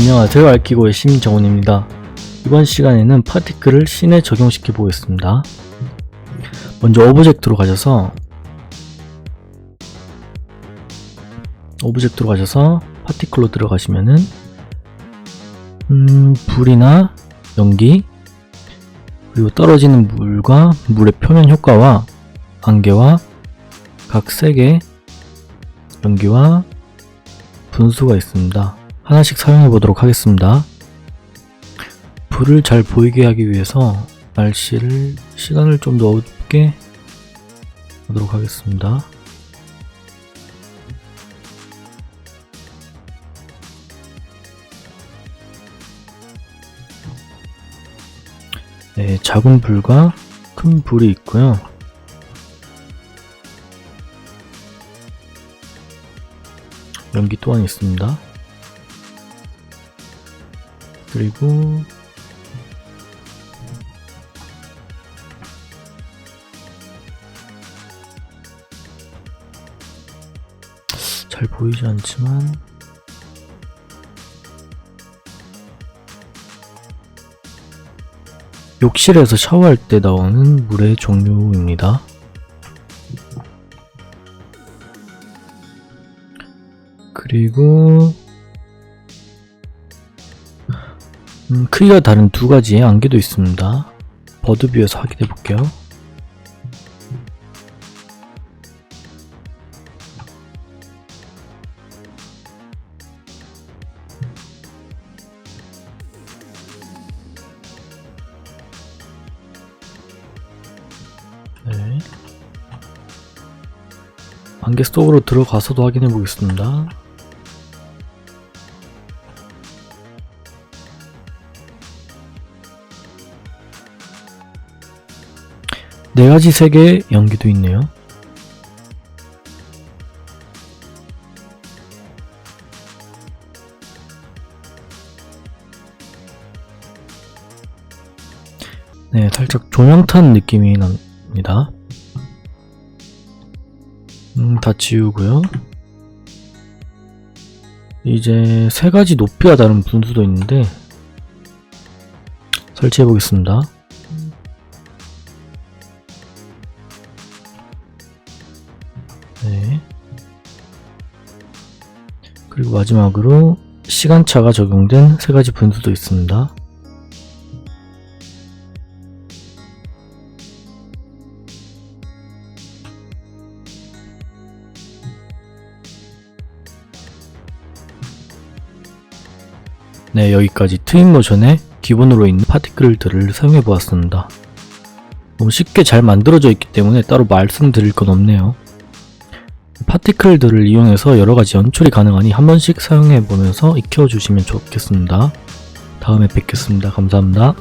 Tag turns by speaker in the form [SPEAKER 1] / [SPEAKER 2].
[SPEAKER 1] 안녕하세요. 알키고의 심정훈입니다. 이번 시간에는 파티클을 씬에 적용시켜 보겠습니다. 먼저 오브젝트로 가셔서 오브젝트로 가셔서 파티클로 들어가시면은 음, 불이나 연기 그리고 떨어지는 물과 물의 표면 효과와 안개와 각 색의 연기와 분수가 있습니다. 하나씩 사용해 보도록 하겠습니다. 불을 잘 보이게 하기 위해서 날씨를 시간을 좀 넓게 하도록 하겠습니다. 네, 작은 불과 큰 불이 있고요. 연기 또한 있습니다. 그리고 잘 보이지 않지만 욕실에서 샤워할 때 나오는 물의 종류입니다. 그리고 음, 크기가 다른 두 가지의 안개도 있습니다. 버드뷰에서 확인해 볼게요. 네. 안개 속으로 들어가서도 확인해 보겠습니다. 네 가지 색의 연기도 있네요. 네, 살짝 조명 탄 느낌이 납니다. 음, 다 지우고요. 이제 세 가지 높이가 다른 분수도 있는데 설치해 보겠습니다. 네. 그리고 마지막으로 시간차가 적용된 세 가지 분수도 있습니다. 네, 여기까지 트윈 모션의 기본으로 있는 파티클들을 사용해 보았습니다. 너무 쉽게 잘 만들어져 있기 때문에 따로 말씀드릴 건 없네요. 파티클들을 이용해서 여러가지 연출이 가능하니 한 번씩 사용해 보면서 익혀주시면 좋겠습니다. 다음에 뵙겠습니다. 감사합니다.